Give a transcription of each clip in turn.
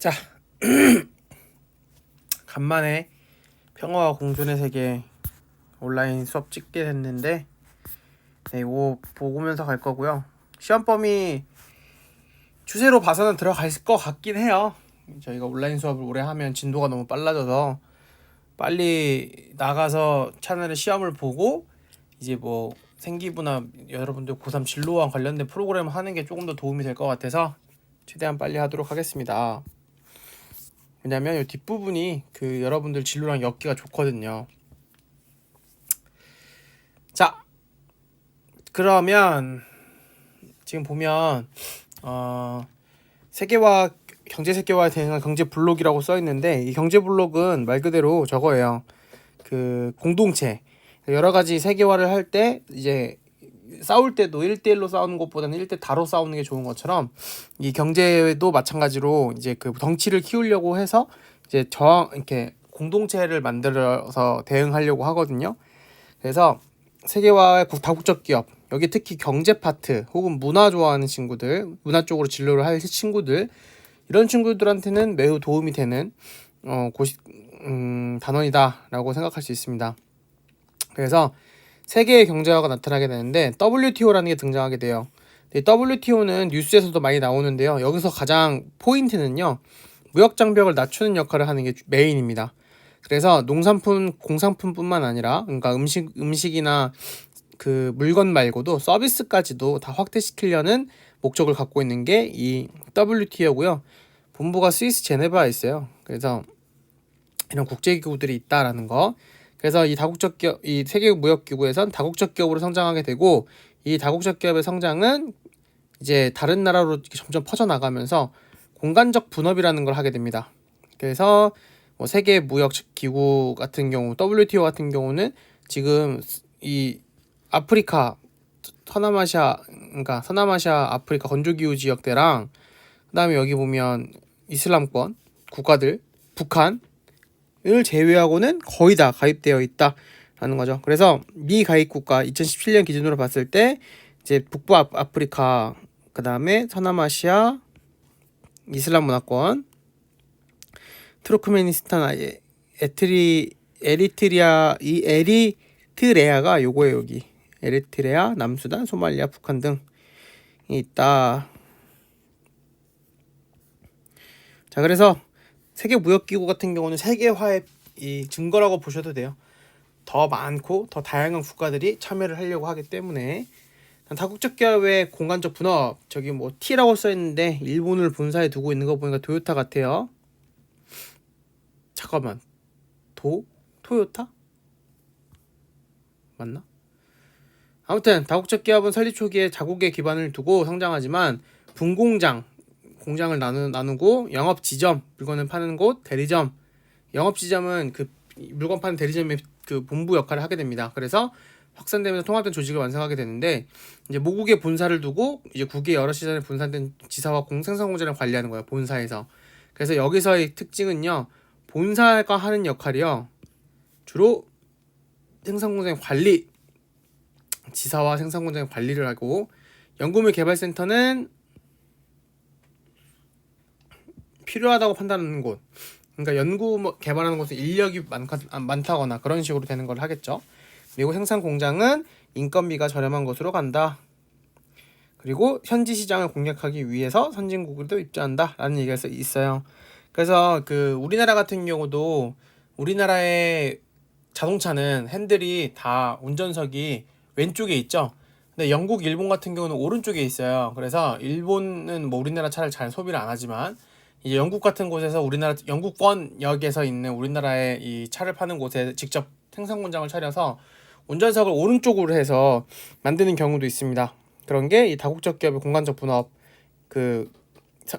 자, 간만에 평화와 공존의 세계 온라인 수업 찍게 됐는데, 네, 이거 보면서 갈 거고요. 시험 범위 추세로 봐서는 들어갈 것 같긴 해요. 저희가 온라인 수업을 오래 하면 진도가 너무 빨라져서 빨리 나가서 차라리 시험을 보고 이제 뭐 생기부나 여러분들 고3 진로와 관련된 프로그램 하는 게 조금 더 도움이 될 것 같아서 최대한 빨리 하도록 하겠습니다. 왜냐면 이 뒷부분이 그 여러분들 진로랑 엮기가 좋거든요. 자, 그러면 지금 보면 어 세계화 경제 세계화에 대한 경제 블록이라고 써 있는데 이 경제 블록은 말 그대로 저거예요. 그 공동체 여러 가지 세계화를 할 때 이제 싸울 때도 1대1로 싸우는 것보다는 1대 다로 싸우는 게 좋은 것처럼 이 경제도 마찬가지로 이제 그 덩치를 키우려고 해서 이제 저 이렇게 공동체를 만들어서 대응하려고 하거든요. 그래서 세계화의 다국적 기업 여기 특히 경제 파트 혹은 문화 좋아하는 친구들 문화 쪽으로 진로를 할 친구들 이런 친구들한테는 매우 도움이 되는 어, 고시, 음, 단원이다라고 생각할 수 있습니다. 그래서 세계의 경제화가 나타나게 되는데 WTO라는 게 등장하게 돼요. WTO는 뉴스에서도 많이 나오는데요. 여기서 가장 포인트는요. 무역 장벽을 낮추는 역할을 하는 게 메인입니다. 그래서 농산품, 공산품뿐만 아니라 그러니까 음식 음식이나 그 물건 말고도 서비스까지도 다 확대시키려는 목적을 갖고 있는 게 이 WTO고요. 본부가 스위스 제네바에 있어요. 그래서 이런 국제기구들이 있다라는 거. 그래서 이 다국적 기업, 이 세계 무역 기구에선 다국적 기업으로 성장하게 되고 이 다국적 기업의 성장은 이제 다른 나라로 점점 퍼져 나가면서 공간적 분업이라는 걸 하게 됩니다. 그래서 뭐 세계 무역 기구 같은 경우 WTO 같은 경우는 지금 이 아프리카 서남아시아 그러니까 서남아시아 아프리카 건조기후 지역대랑 그다음에 여기 보면 이슬람권 국가들 북한 을 제외하고는 거의 다 가입되어 있다라는 거죠. 그래서 미 가입 국가 2017년 기준으로 봤을 때 이제 북부 아프리카 그다음에 서남아시아 이슬람 문화권 트루크메니스탄 에트리 에리트리아 이 에리트레아가 요거예요 여기 에리트레아 남수단 소말리아 북한 등이 있다 자 그래서 세계 무역기구 같은 경우는 세계화의 이 증거라고 보셔도 돼요. 더 많고 더 다양한 국가들이 참여를 하려고 하기 때문에. 다국적 기업의 공간적 분업 저기 뭐 T라고 써 있는데 일본을 본사에 두고 있는 거 보니까 도요타 같아요. 잠깐만. 도? 토요타 맞나? 아무튼 다국적 기업은 설립 초기에 자국의 기반을 두고 성장하지만 분공장 공장을 나누, 나누고 영업 지점 물건을 파는 곳 대리점 영업 지점은 그 물건 파는 대리점의 그 본부 역할을 하게 됩니다. 그래서 확산되면서 통합된 조직을 완성하게 되는데 이제 모국에 본사를 두고 이제 국외 여러 시장에 분산된 지사와 공생산 공장을 관리하는 거예요. 본사에서. 그래서 여기서의 특징은요. 본사가 하는 역할이요. 주로 생산 공장 관리 지사와 생산 공장 관리를 하고 연구물 개발센터는 필요하다고 판단하는 곳. 그러니까 연구 뭐 개발하는 곳은 인력이 많다거나 그런 식으로 되는 걸 하겠죠. 그리고 생산 공장은 인건비가 저렴한 곳으로 간다. 그리고 현지 시장을 공략하기 위해서 선진국으로 입주한다라는 얘기가 있어요. 그래서 그 우리나라 같은 경우도 우리나라의 자동차는 핸들이 다 운전석이 왼쪽에 있죠. 근데 영국, 일본 같은 경우는 오른쪽에 있어요. 그래서 일본은 뭐 우리나라 차를 잘 소비를 안 하지만 이제 영국 같은 곳에서 우리나라 영국권역에서 있는 우리나라의 이 차를 파는 곳에 직접 생산 공장을 차려서 운전석을 오른쪽으로 해서 만드는 경우도 있습니다. 그런 게 이 다국적 기업의 공간적 분업 그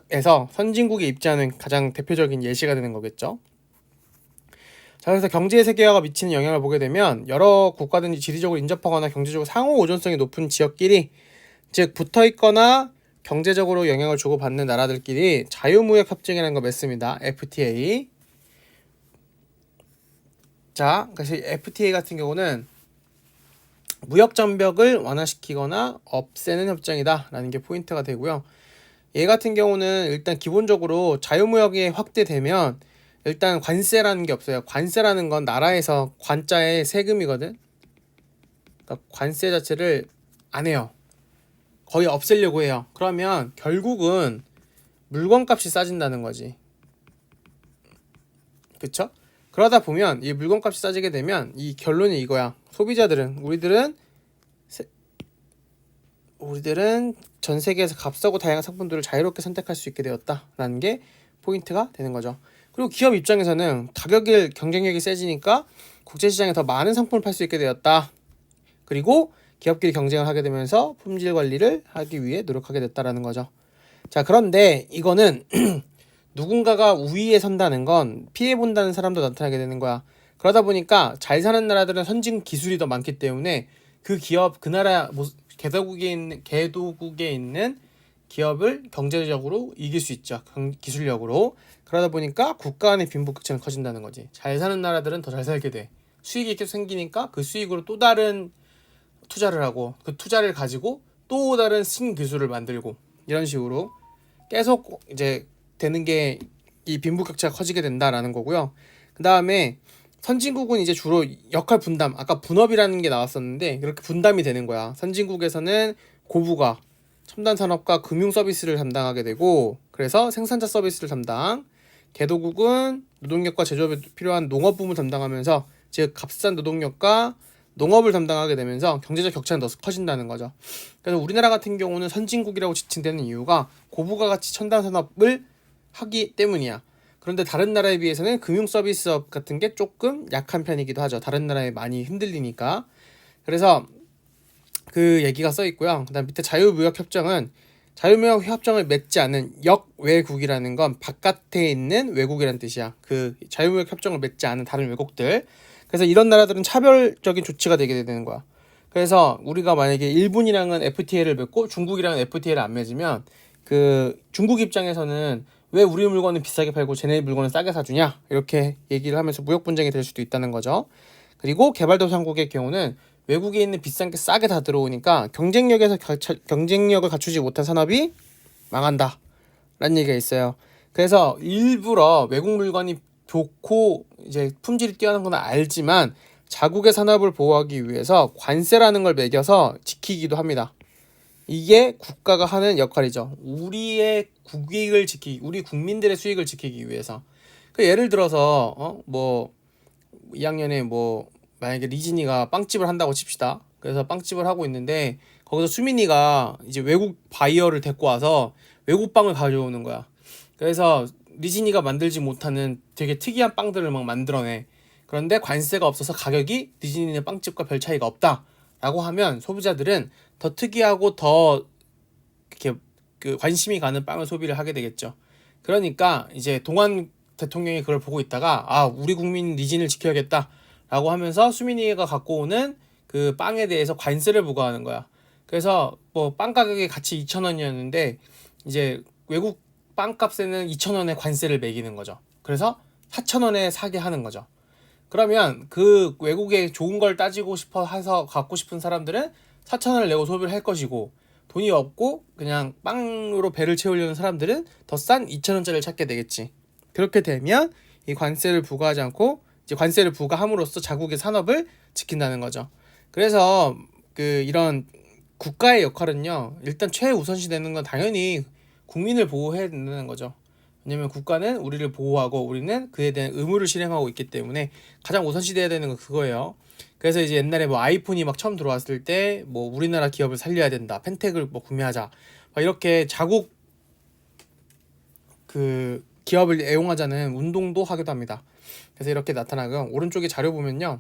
에서 선진국에 입지하는 가장 대표적인 예시가 되는 거겠죠. 자, 그래서 경제 세계화가 미치는 영향을 보게 되면 여러 국가든지 지리적으로 인접하거나 경제적으로 상호 오존성이 높은 지역끼리 즉 붙어 있거나 경제적으로 영향을 주고받는 나라들끼리 자유무역 협정이라는 걸 맺습니다. FTA. 자, 그래서 FTA 같은 경우는 무역 장벽을 완화시키거나 없애는 협정이다라는 게 포인트가 되고요. 얘 같은 경우는 일단 기본적으로 자유무역이 확대되면 일단 관세라는 게 없어요. 관세라는 건 나라에서 관자의 세금이거든. 그러니까 관세 자체를 안 해요. 거의 없애려고 해요. 그러면 결국은 물건값이 싸진다는 거지. 그쵸? 그러다 보면 이 물건값이 싸지게 되면 이 결론이 이거야. 소비자들은 우리들은 세- 우리들은 전 세계에서 값싸고 다양한 상품들을 자유롭게 선택할 수 있게 되었다라는 게 포인트가 되는 거죠. 그리고 기업 입장에서는 가격일 경쟁력이 세지니까 국제 시장에 더 많은 상품을 팔 수 있게 되었다. 그리고 기업끼리 경쟁을 하게 되면서 품질 관리를 하기 위해 노력하게 됐다라는 거죠. 자, 그런데 이거는 누군가가 우위에 선다는 건 피해 본다는 사람도 나타나게 되는 거야. 그러다 보니까 잘 사는 나라들은 선진 기술이 더 많기 때문에 그 기업 그 나라 모- 개도국에 있는 개도국에 있는 기업을 경제적으로 이길 수 있죠. 경- 기술력으로. 그러다 보니까 국가 간의 빈부격차는 커진다는 거지. 잘 사는 나라들은 더 잘 살게 돼. 수익이 계속 생기니까 그 수익으로 또 다른 투자를 하고 그 투자를 가지고 또 다른 신기술을 만들고 이런 식으로 계속 이제 되는 게 이 빈부격차가 커지게 된다라는 거고요. 그 다음에 선진국은 이제 주로 역할 분담, 아까 분업이라는 게 나왔었는데 이렇게 분담이 되는 거야. 선진국에서는 고부가 첨단 산업과 금융 서비스를 담당하게 되고 그래서 생산자 서비스를 담당. 개도국은 노동력과 제조업에 필요한 농업 부문을 담당하면서 즉 값싼 노동력과 농업을 담당하게 되면서 경제적 격차는 더 커진다는 거죠. 그래서 우리나라 같은 경우는 선진국이라고 지칭되는 이유가 고부가 가치 첨단 산업을 하기 때문이야. 그런데 다른 나라에 비해서는 금융 서비스업 같은 게 조금 약한 편이기도 하죠. 다른 나라에 많이 흔들리니까. 그래서 그 얘기가 써 있고요. 그다음 밑에 자유무역 협정은 자유무역 협정을 맺지 않은 역외국이라는 건 바깥에 있는 외국이라는 뜻이야. 그 자유무역 협정을 맺지 않은 다른 외국들. 그래서 이런 나라들은 차별적인 조치가 되게 되는 거야. 그래서 우리가 만약에 일본이랑은 FTA를 맺고 중국이랑은 FTA를 안 맺으면 그 중국 입장에서는 왜 우리 물건은 비싸게 팔고 쟤네 물건은 싸게 사주냐 이렇게 얘기를 하면서 무역 분쟁이 될 수도 있다는 거죠. 그리고 개발도상국의 경우는 외국에 있는 비싼 게 싸게 다 들어오니까 경쟁력에서 가- 경쟁력을 갖추지 못한 산업이 망한다. 라는 얘기가 있어요. 그래서 일부러 외국 물건이 좋고 이제 품질이 뛰어난 건 알지만 자국의 산업을 보호하기 위해서 관세라는 걸 매겨서 지키기도 합니다. 이게 국가가 하는 역할이죠. 우리의 국익을 지키기, 우리 국민들의 수익을 지키기 위해서. 그 예를 들어서 어 뭐 2학년에 뭐 만약에 리진이가 빵집을 한다고 칩시다. 그래서 빵집을 하고 있는데 거기서 수민이가 이제 외국 바이어를 데리고 와서 외국 빵을 가져오는 거야. 그래서 리진이가 만들지 못하는 되게 특이한 빵들을 막 만들어내. 그런데 관세가 없어서 가격이 리진이네 빵집과 별 차이가 없다라고 하면 소비자들은 더 특이하고 더 이렇게 그 관심이 가는 빵을 소비를 하게 되겠죠. 그러니까 이제 동안 대통령이 그걸 보고 있다가 아 우리 국민 리진을 지켜야겠다라고 하면서 수민이가 갖고 오는 그 빵에 대해서 관세를 부과하는 거야. 그래서 뭐 빵 가격이 같이 2,000원이었는데 이제 외국 빵값에는 2,000원의 관세를 매기는 거죠. 그래서 4,000원에 사게 하는 거죠. 그러면 그 외국에 좋은 걸 따지고 싶어 해서 갖고 싶은 사람들은 4,000원을 내고 소비를 할 것이고 돈이 없고 그냥 빵으로 배를 채우려는 사람들은 더 싼 2,000원짜리를 찾게 되겠지. 그렇게 되면 이 관세를 부과하지 않고 이제 관세를 부과함으로써 자국의 산업을 지킨다는 거죠. 그래서 그 이런 국가의 역할은요. 일단 최우선시 되는 건 당연히 국민을 보호해야 된다는 거죠. 왜냐면 국가는 우리를 보호하고 우리는 그에 대한 의무를 실행하고 있기 때문에 가장 우선시 돼야 되는 건 그거예요. 그래서 이제 옛날에 뭐 아이폰이 막 처음 들어왔을 때 뭐 우리나라 기업을 살려야 된다. 펜텍을 뭐 구매하자. 막 이렇게 자국 그 기업을 애용하자는 운동도 하기도 합니다. 그래서 이렇게 나타나고요. 오른쪽에 자료 보면요.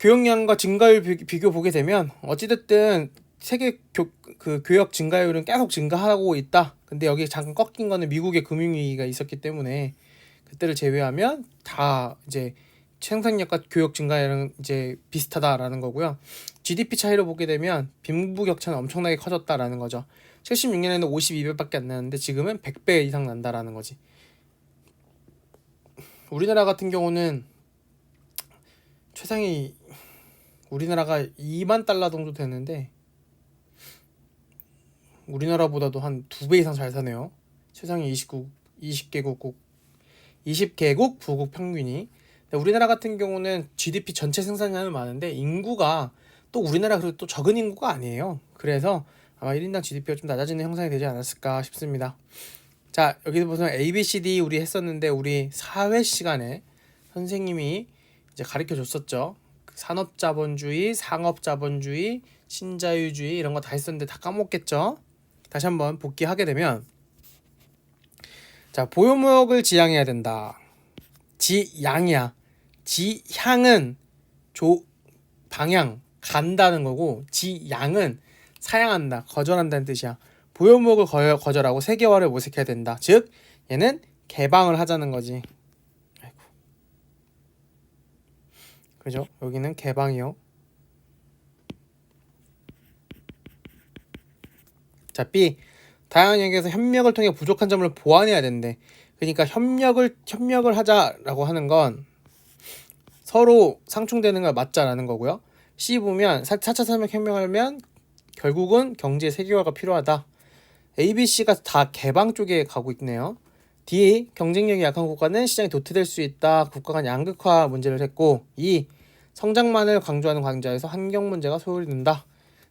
교역량과 증가율 비- 비교 보게 되면 어찌됐든 세계 교, 그 교역 증가율은 계속 증가하고 있다. 근데 여기 잠깐 꺾인 거는 미국의 금융위기가 있었기 때문에 그때를 제외하면 다 이제 생산력과 교역 증가율은 이제 비슷하다라는 거고요. GDP 차이로 보게 되면 빈부격차는 엄청나게 커졌다라는 거죠. 76년에는 52배밖에 안 나는데 지금은 100배 이상 난다라는 거지. 우리나라 같은 경우는 최상위 우리나라가 2만 달러 정도 되는데 우리나라보다도 한 두 배 이상 잘 사네요. 세상에 29 20개국 20개국 부국 평균이 우리나라 같은 경우는 GDP 전체 생산량은 많은데 인구가 또 우리나라 그리고 또 적은 인구가 아니에요. 그래서 아마 1인당 GDP가 좀 낮아지는 형상이 되지 않았을까 싶습니다. 자, 여기서 보면 A, B, C, D 우리 했었는데 우리 사회 시간에 선생님이 이제 가르쳐 줬었죠. 그 산업자본주의, 상업자본주의, 신자유주의 이런 거 다 했었는데 다 까먹겠죠. 다시 한번 복귀하게 되면 자, 보호목을 지향해야 된다. 지향이야. 지향은 조 방향 간다는 거고 지양은 사양한다, 거절한다는 뜻이야. 거, 거절하고 세계화를 모색해야 된다. 즉 얘는 개방을 하자는 거지. 아이고. 그죠? 여기는 개방이요. 자, B. 다양한 영역에서 협력을 통해 부족한 점을 보완해야 된대. 그러니까 협력을 협력을 하자라고 하는 건 서로 상충되는 걸 맞자라는 거고요. C 보면 4차 산업 혁명하면 결국은 경제 세계화가 필요하다. A, B, C가 다 개방 쪽에 가고 있네요. D 경쟁력이 약한 국가는 시장이 도태될 수 있다. 국가 간 양극화 문제를 했고 E 성장만을 강조하는 강좌에서 환경 문제가 소홀히 된다.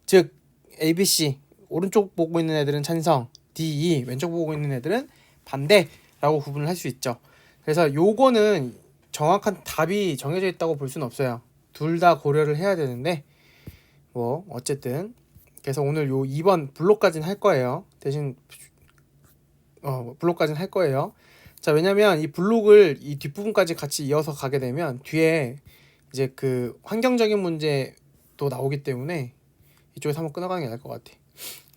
즉 A, B, C 오른쪽 보고 있는 애들은 찬성, D, E 왼쪽 보고 있는 애들은 반대라고 구분을 할 수 있죠. 그래서 요거는 정확한 답이 정해져 있다고 볼 수는 없어요. 둘 다 고려를 해야 되는데 뭐 어쨌든 그래서 오늘 요 2번 블록까지는 할 거예요. 대신 어 블록까지는 할 거예요. 자 왜냐면 이 블록을 이 뒷부분까지 같이 이어서 가게 되면 뒤에 이제 그 환경적인 문제도 나오기 때문에 이쪽에서 한번 끊어가는 게 나을 것 같아.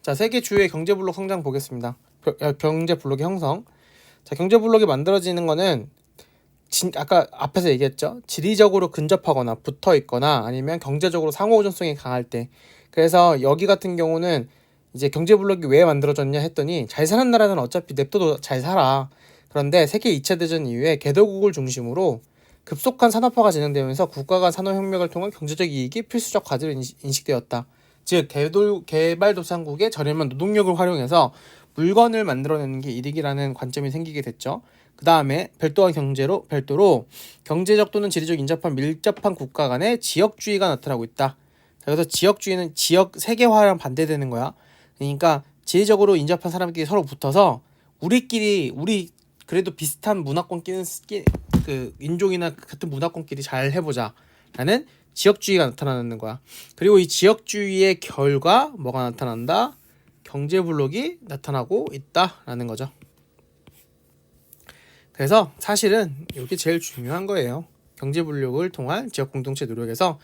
자 세계 주요의 경제 블록 성장 보겠습니다. 겨- 어, 경제 블록의 형성. 자 경제 블록이 만들어지는 거는 진, 아까 앞에서 얘기했죠. 지리적으로 근접하거나 붙어 있거나 아니면 경제적으로 상호 의존성이 강할 때. 그래서 여기 같은 경우는 이제 경제 블록이 왜 만들어졌냐 했더니 잘 사는 나라는 어차피 냅둬도 잘 살아. 그런데 세계 2차 대전 이후에 개도국을 중심으로 급속한 산업화가 진행되면서 국가 간 산업혁명을 통한 경제적 이익이 필수적 과제로 인식- 인식되었다. 즉 개돌, 개발도상국의 저렴한 노동력을 활용해서 물건을 만들어내는 게 이득이라는 관점이 생기게 됐죠. 그 다음에 별도한 경제로 별도로 경제적 또는 지리적 인접한 밀접한 국가 간의 지역주의가 나타나고 있다. 자, 그래서 지역주의는 지역 세계화랑 반대되는 거야. 그러니까 지리적으로 인접한 사람끼리 서로 붙어서 우리끼리 우리 그래도 비슷한 문화권끼리는 끼- 그 인종이나 같은 문화권끼리 잘 해보자 라는 지역주의가 나타나는 거야. 그리고 이 지역주의의 결과 뭐가 나타난다? 경제 블록이 나타나고 있다라는 거죠. 그래서 사실은 이게 제일 중요한 거예요. 경제 블록을 통한 지역 공동체 노력에서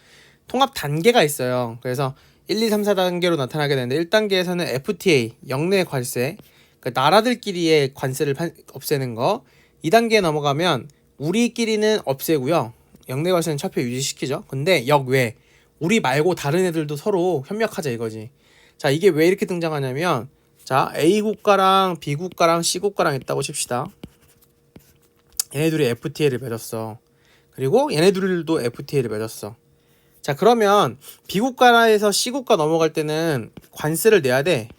통합 단계가 있어요. 그래서 1, 2, 3, 4단계로 나타나게 되는데 1단계에서는 FTA, 영내 관세, 그 나라들끼리의 관세를 판- 없애는 거. 2단계에 넘어가면 우리끼리는 없애고요. 영내 관세는 철폐 유지시키죠. 근데 역외 우리 말고 다른 애들도 서로 협력하자 이거지. 자, 이게 왜 이렇게 등장하냐면 자, A 국가랑 B 국가랑 C 국가랑 있다고 칩시다. 얘네들이 FTA를 맺었어. 그리고 얘네들도 FTA를 맺었어. 자, 그러면 B 국가에서 C 국가 넘어갈 때는 관세를 내야 돼.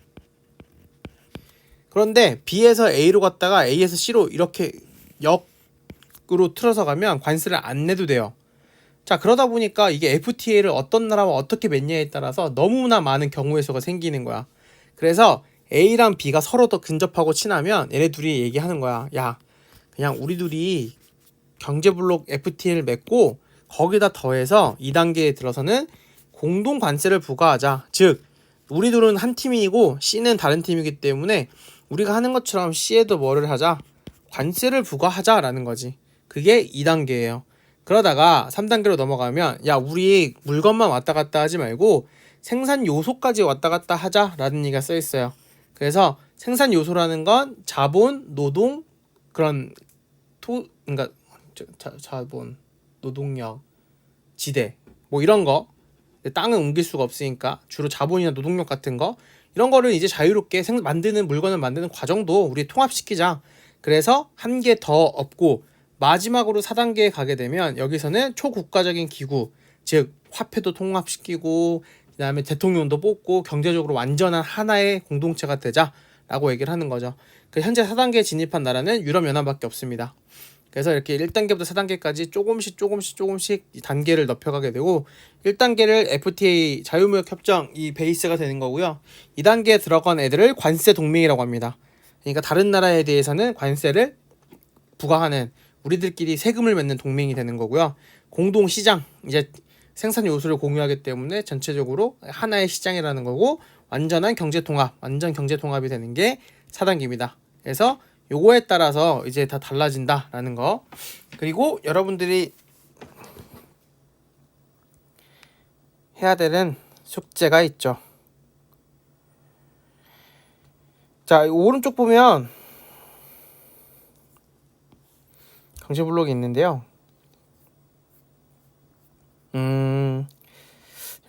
그런데 B에서 A로 갔다가 A에서 C로 이렇게 역 으로 틀어서 가면 관세를 안 내도 돼요. 자, 그러다 보니까 이게 FTA를 어떤 나라와 어떻게 맺냐에 따라서 너무나 많은 경우의 수가 생기는 거야. 그래서 A랑 B가 서로 더 근접하고 친하면 얘네 둘이 얘기하는 거야. 야, 그냥 우리 둘이 경제 블록 FTA를 맺고 거기다 더해서 2단계에 들어서는 공동 관세를 부과하자. 즉, 우리 둘은 한 팀이고 C는 다른 팀이기 때문에 우리가 하는 것처럼 C에도 뭐를 하자? 관세를 부과하자라는 거지. 그게 2단계예요. 그러다가 3단계로 넘어가면 야, 우리 물건만 왔다 갔다 하지 말고 생산 요소까지 왔다 갔다 하자라는 얘기가 써 있어요. 그래서 생산 요소라는 건 자본, 노동 그런 토 그러니까 자, 자, 자본, 노동력, 지대 뭐 이런 거 땅은 옮길 수가 없으니까 주로 자본이나 노동력 같은 거 이런 거를 이제 자유롭게 생, 만드는 물건을 만드는 과정도 우리 통합시키자. 그래서 한 개더 업고 마지막으로 4단계에 가게 되면 여기서는 초국가적인 기구 즉 화폐도 통합시키고 그다음에 대통령도 뽑고 경제적으로 완전한 하나의 공동체가 되자라고 얘기를 하는 거죠. 그 현재 4단계에 진입한 나라는 유럽 연합밖에 없습니다. 그래서 이렇게 1단계부터 4단계까지 조금씩 조금씩 조금씩 이 단계를 높여가게 되고 1단계를 FTA 자유무역 협정 이 베이스가 되는 거고요. 2단계에 들어간 애들을 관세 동맹이라고 합니다. 그러니까 다른 나라에 대해서는 관세를 부과하는 우리들끼리 세금을 맺는 동맹이 되는 거고요. 공동 시장 이제 생산 요소를 공유하기 때문에 전체적으로 하나의 시장이라는 거고 완전한 경제 통합, 완전 경제 통합이 되는 게 4단계입니다. 그래서 요거에 따라서 이제 다 달라진다라는 거. 그리고 여러분들이 해야 되는 숙제가 있죠. 자, 이 오른쪽 보면 경제 블록이 있는데요. 음,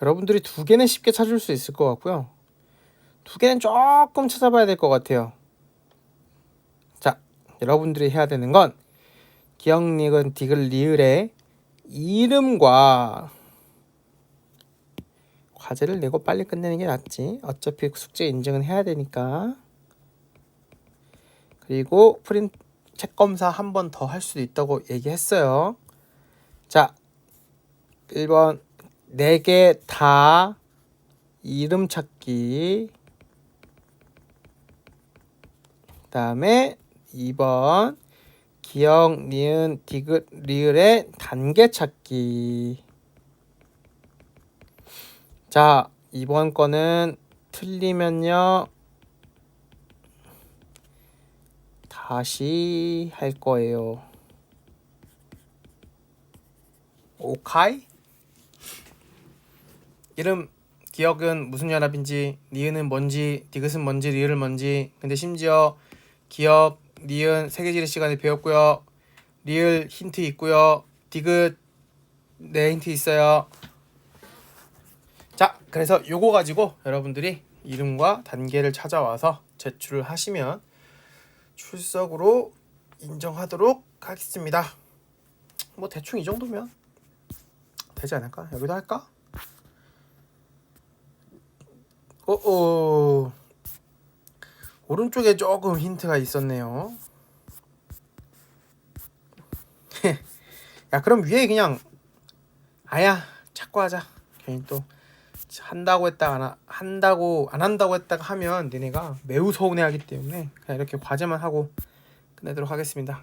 여러분들이 두 개는 쉽게 찾을 수 있을 것 같고요. 두 개는 조금 찾아봐야 될 것 같아요. 자, 여러분들이 해야 되는 건 기억, 니은, 디귿, 리을의 이름과 과제를 내고 빨리 끝내는 게 낫지. 어차피 숙제 인증은 해야 되니까. 그리고 프린트 책 검사 한 번 더 할 수도 있다고 얘기했어요. 자, 1번 네 개 다 이름 찾기. 그다음에 2번 기억, 니은, 디귿, 리을의 단계 찾기. 자, 이번 거는 틀리면요. 다시 할 거예요. 오카이? 이름 기억은 무슨 연합인지 니은은 뭔지 디귿은 뭔지 리을은 뭔지 근데 심지어 기억 니은 세계지리 시간에 배웠고요 리을 힌트 있고요 디귿 네 힌트 있어요 자 그래서 요거 가지고 여러분들이 이름과 단계를 찾아와서 제출을 하시면 출석으로 인정하도록 하겠습니다. 뭐 대충 이 정도면 되지 않을까? 여기도 할까? 어어. 오른쪽에 조금 힌트가 있었네요. 야 그럼 위에 그냥 아야 찾고 하자. 괜히 또 한다고 했다가 안 하, 한다고 안 한다고 했다가 하면 니네가 매우 서운해하기 때문에 그냥 이렇게 과제만 하고 끝내도록 하겠습니다.